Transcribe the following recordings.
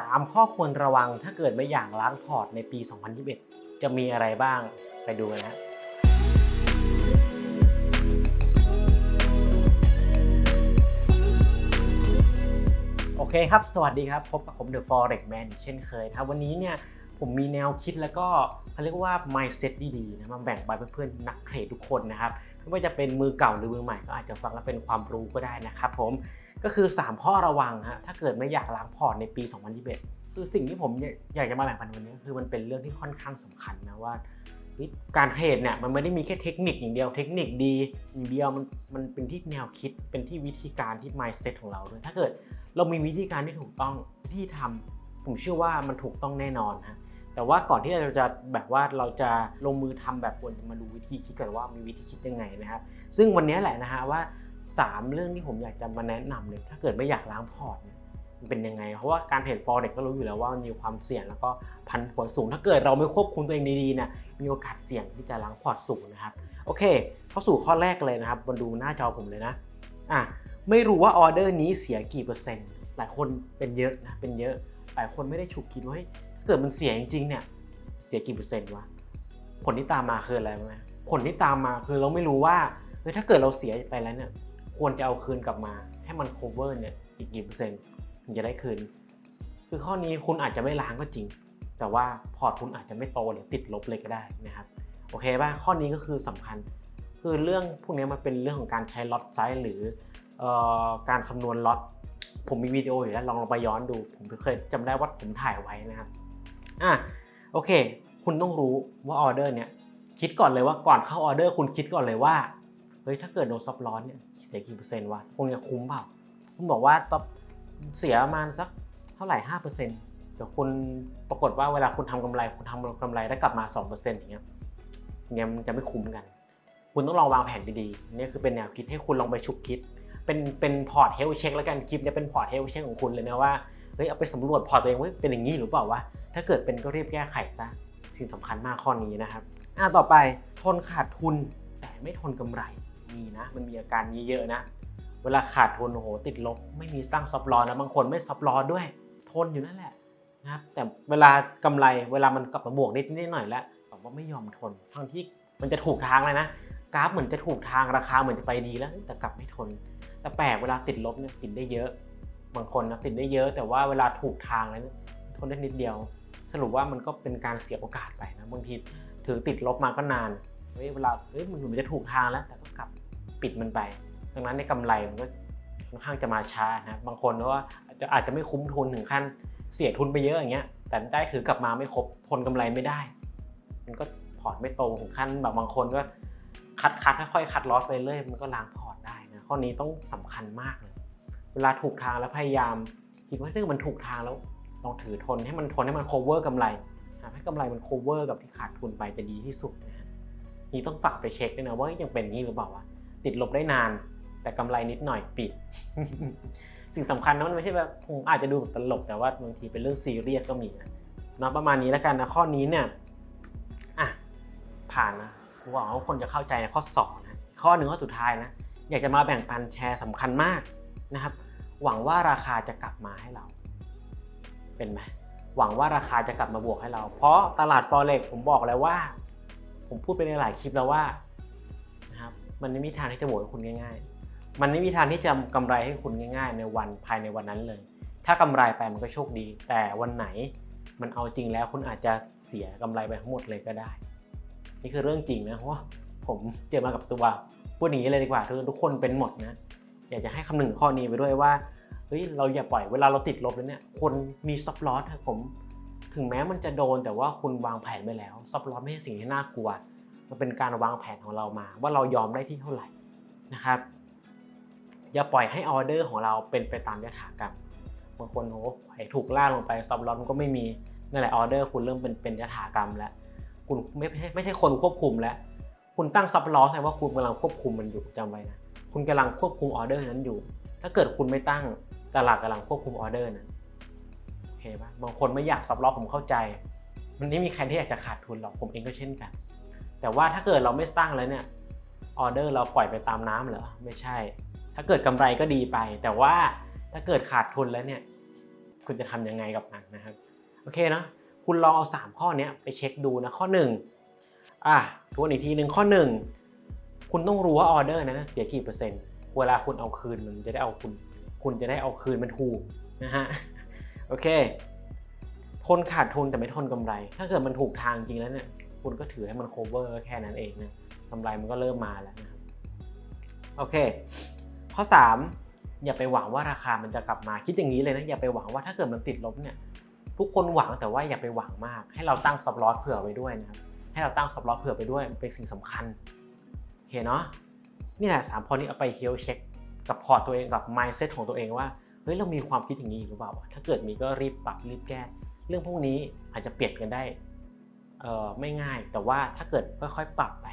3 ข้อควรระวังถ้าเกิดไม่อยากล้างพอร์ตในปี 2021 จะมีอะไรบ้างไปดูกันนะโอเคครับ สวัสดีครับ พบกับผม The Forex Man อีกเช่นเคยนะครับ วันนี้เนี่ยผมมีแนวคิดแล้วก็เขาเรียกว่า mindset ดีๆนะมาแบ่งปันเพื่อนๆนักเทรดทุกคนนะครับ ไม่ว่าจะเป็นมือเก่าหรือมือใหม่ก็อาจจะฟังแล้วเป็นความรู้ก็ได้นะครับผมก็คือ 3 ข้อระวังฮะถ้าเกิดไม่อยากล้างพอร์ตในปี 2021 คือสิ่งที่ผมอยากจะมาแบ่งปันวันนี้คือมันเป็นเรื่องที่ค่อนข้างสำคัญนะว่าการเทรดเนี่ยมันไม่ได้มีแค่เทคนิคอย่างเดียวเทคนิคดีอย่างเดียวมันมันเป็นที่แนวคิดเป็นที่วิธีการที่ mindset ของเราด้วยถ้าเกิดเรามีวิธีการที่ถูกต้องวิธีทำผมเชื่อว่ามันถูกต้องแน่นอนฮะ แต่ว่าก่อนที่เราจะแบบว่าเราจะลงมือทำแบบควรจะมาดูวิธีคิดกันว่ามีวิธีคิดยังไงนะครับ ซึ่งวันนี้แหละนะฮะว่า 3 เรื่องที่ผมอยากจะมาแนะนำเลยถ้าเกิดไม่อยากล้างพอร์ตเนี่ยมันเป็นยังไง เพราะว่าการเทรดฟอร์เร็กก็รู้อยู่แล้วว่ามีความเสี่ยงแล้วก็พันผลสูง ถ้าเกิดเราไม่ควบคุมตัวเองดีๆเนี่ยมีโอกาสเสี่ยงที่จะล้างพอร์ตสูงนะครับโอเคเข้าสู่ข้อแรกเลยนะครับมาดูหน้าจอผมเลยนะอะไม่รู้ว่าออเดอร์นี้เสียกี่เปอร์เซ็นต์หลายคนเป็นเยอะนะเป็นเยอะหลายคนไม่ได้ฉุกคิดว่า ถ้าเกิดมันเสียจริงๆเนี่ย เสียกี่เปอร์เซ็นต์วะ ผลที่ตามมาคืออะไรไหมผลที่ตามมาคือเราไม่รู้ว่าเฮ้ยถ้าเกิดเราเสียไปแล้วเนี่ย ควรจะเอาคืนกลับมา ให้มัน cover เนี่ยอีกกี่เปอร์เซ็นต์ถึงจะได้คืน คือข้อนี้คุณอาจจะไม่ล้างก็จริง แต่ว่าพอร์ตคุณอาจจะไม่โตหรือติดลบเลยก็ได้นะครับ โอเคป่ะ ข้อนี้ก็คือสำคัญ คือเรื่องพวกนี้มันเป็นเรื่องของการใช้ล็อตไซส์หรือออการคำนวณล็อตผมมีวิดีโออยู่แล้วลองลองไปย้อนดู ผมเคยจำได้ว่าผมถ่ายไว้นะครับ อะโอเค คุณต้องรู้ว่าออเดอร์เนี่ยคิดก่อนเลยว่าก่อนเข้าออเดอร์คุณคิดก่อนเลยว่าเฮ้ยถ้าเกิดโดนซับร้อนเนี่ยเสียกี่เปอร์เซ็นต์วะคงจะคุ้มเปล่าคุณบอกว่าตบเสียประมาณสักเท่าไหร่ห้าเปอร์เซ็นต์แต่คุณปรากฏว่าเวลาคุณทำกำไรคุณทำกำไรได้กลับมาสองเปอร์เซ็นต์อย่างเงี้ยเงี้ยมันจะไม่คุ้มกัน คุณต้องลองวางแผนดีๆนี่คือเป็นแนวคิดให้คุณลองไปฉุกคิด เป็นเป็นพอร์ตเฮลเช็คแล้วกันคลิปเนี้เป็นพอร์ตเฮลเช็คของคุณเลยนะว่าเฮ้ยเอาไปสำรวจพอร์ตตัวเองว่าเป็นอย่างนี้หรือเปล่าวะ ถ้าเกิดเป็นก็รีบแก้ไขซะสิ่งสำคัญมากข้อนี้นะครับอ่าต่อไปทนขาดทุนแต่ไม่ทนกำไรมีนะ มันมีอาการนี้เยอะนะ เวลาขาดทุนโอ้โหติดลบ ไม่มีตั้งซับลอนะบางคนไม่ซับลอด้วย ทนอยู่นั่นแหละนะครับแต่เวลากำไรเวลามันกลับมาบวกนิดนิดหน่อยแล้วแต่ว่าไม่ยอมทนทั้งที่มันจะถูกทางเลยนะกราฟเหมือนจะถูกทางราคาเหมือนจะไปดีแล้ว แต่กลับไม่ทน แต่แปลกเวลาติดลบเนี่ยติดได้เยอะ บางคนนะติดได้เยอะ แต่ว่าเวลาถูกทางแล้วทนได้นิดเดียว สรุปว่ามันก็เป็นการเสียโอกาสไปนะบางทีถือติดลบมาก็นานเฮ้ยเวลาเฮ้ยมันเหมือนจะถูกทางแล้วแต่ก็กลับปิดมันไป ดังนั้นในกำไรมันก็ค่อนข้างจะมาช้านะบางคนก็ว่าอาจจะอาจจะไม่คุ้มทุนถึงขั้นเสียทุนไปเยอะอย่างเงี้ย แต่ได้ถือกลับมาไม่ครบทนกำไรไม่ได้ มันก็พอร์ตไม่โตถึงขั้นแบบบางคนก็คัดคัดค่อยคัดลอสไปเรื่อยมันก็ล้างพอร์ตได้นะข้อนี้ต้องสำคัญมากเลย เวลาถูกทางแล้วพยายามคิดว่าถ้ามันถูกทางแล้ว ลองถือทนให้มันทนให้มัน cover กำไรนะให้กำไรมัน cover กับที่ขาดทุนไปจะดีที่สุดนะฮะนี่ต้องฝากไปเช็คด้วยนะว่ายังเป็นงนี้หรือเปล่าวะติดลบได้นาน แต่กำไรนิดหน่อยปิด สิ่งสำคัญนะมันไม่ใช่แบบผมอาจจะดูตลกแต่ว่าบางทีเป็นเรื่องซีเรียสก็มีนะนะประมาณนี้แล้วกันนะข้อนี้เนี่ยอะผ่านนะผมหวังว่าคนจะเข้าใจในข้อสองนะข้อหนึ่งข้อสุดท้ายนะอยากจะมาแบ่งปันแชร์สำคัญมากนะครับ หวังว่าราคาจะกลับมาให้เรา เป็นไหมหวังว่าราคาจะกลับมาบวกให้เรา เพราะตลาด forex ผมบอกแล้วว่า ผมพูดไปในหลายคลิปแล้วว่านะครับมันไม่มีทางที่จะบวกให้คุณง่าย ๆ มันไม่มีทางที่จะกำไรให้คุณง่าย ๆ ในวันภายในวันนั้นเลย ถ้ากำไรไปมันก็โชคดี แต่วันไหนมันเอาจริงแล้วคุณอาจจะเสียกำไรไปทั้งหมดเลยก็ได้ นี่คือเรื่องจริงนะเพราะว่าผมเจอมากับตัวพูดอย่างนี้เลยดีกว่าทุกคนเป็นหมดนะ อยากจะให้คำนึงข้อนี้ไปด้วยว่า ฮ้ยเราอย่าปล่อยเวลาเราติดลบแล้วเนี่ยคนมีซับลอสผม ถึงแม้มันจะโดนแต่ว่าคุณวางแผนไปแล้วซับลอสไม่ใช่สิ่งที่น่ากลัว มันเป็นการวางแผนของเรามา ว่าเรายอมได้ที่เท่าไหร่นะครับ อย่าปล่อยให้ออเดอร์ของเราเป็นไปตามยถากรรมบางคนโอ้ปล่อยถูกล่าลงไปซับลอสมันก็ไม่มีนั่นแหละออเดอร์คุณเริ่มเป็นเป็นยถากรรมแล้วคุณไม่ไม่ใช่คนควบคุมแล้ว คุณตั้งซับลอสแสดงว่าคุณกำลังควบคุมมันอยู่จำไว้นะคุณกำลังควบคุมออเดอร์นั้นอยู่ ถ้าเกิดคุณไม่ตั้ง ตลาดกำลังควบคุมออเดอร์นั้นโอเคปะบางคนไม่อยากซับล็อสผมเข้าใจ มันไม่มีใครที่อยากจะขาดทุนหรอกผมเองก็เช่นกัน แต่ว่าถ้าเกิดเราไม่ตั้งแล้วเนี่ยออเดอร์เราปล่อยไปตามน้ำเหรอไม่ใช่ ถ้าเกิดกำไรก็ดีไป แต่ว่าถ้าเกิดขาดทุนแล้วเนี่ยคุณจะทำยังไงกับมันนะครับโอเคเนอะคุณลองเอา 3 ข้อเนี้ยไปเช็คดูนะข้อ1อะทวนอีกทีหนึ่งข้อ 1 คุณต้องรู้ว่าออเดอร์นั้นเสียกี่เปอร์เซ็นต์ เวลาคุณเอาคืนมันจะได้เอาคุณ คุณจะได้เอาคืนมันถูกนะฮะโอเค ทนขาดทุนแต่ไม่ทนกำไร ถ้าเกิดมันถูกทางจริงแล้วเนี่ยคุณก็ถือให้มัน cover แค่นั้นเองนะกำไรมันก็เริ่มมาแล้วนะครับโอเค ข้อ 3 อย่าไปหวังว่าราคามันจะกลับมาคิดอย่างนี้เลยนะอย่าไปหวังว่าถ้าเกิดมันติดลบเนี่ยทุกคนหวังแต่ว่าอย่าไปหวังมาก ให้เราตั้งซับลอสเผื่อไว้ด้วยนะครับให้เราตั้งซับลอสเผื่อไปด้วยเป็นสิ่งสำคัญโอเคเนาะนี่แหละสามข้อนี้เอาไปเฮลเช็ค กับพอร์ตตัวเองกับ mindset ของตัวเองว่าเฮ้ยเรามีความคิดอย่างนี้หรือเปล่า ถ้าเกิดมีก็รีบปรับรีบแก้ เรื่องพวกนี้อาจจะเปลี่ยนกันได้เอ่อไม่ง่าย แต่ว่าถ้าเกิดค่อยๆ ปรับไป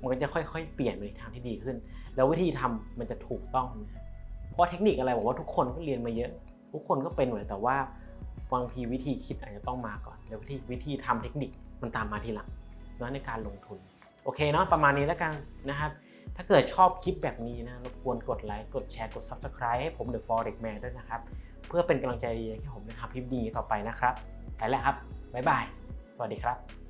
มันก็จะค่อยๆ เปลี่ยนไปในทางที่ดีขึ้น แล้ววิธีทำมันจะถูกต้องนะเพราะเทคนิคอะไรบอกว่าทุกคนก็เรียนมาเยอะ ทุกคนก็เป็นหมดแต่ว่าบางทีวิธีคิดอาจจะต้องมาก่อน แล้ววิธีวิธีทำเทคนิคมันตามมาทีหลังนะในการลงทุน โอเคเนาะประมาณนี้แล้วกันนะครับ ถ้าเกิดชอบคลิปแบบนี้นะรบกวนกดไลค์กดแชร์กด Subscribe ให้ผม The Forex Man ด้วยนะครับ เพื่อเป็นกำลังใจดีให้ผมได้ทำคลิปดีต่อไปนะครับ ไปแล้วครับ บ๊ายบาย สวัสดีครับ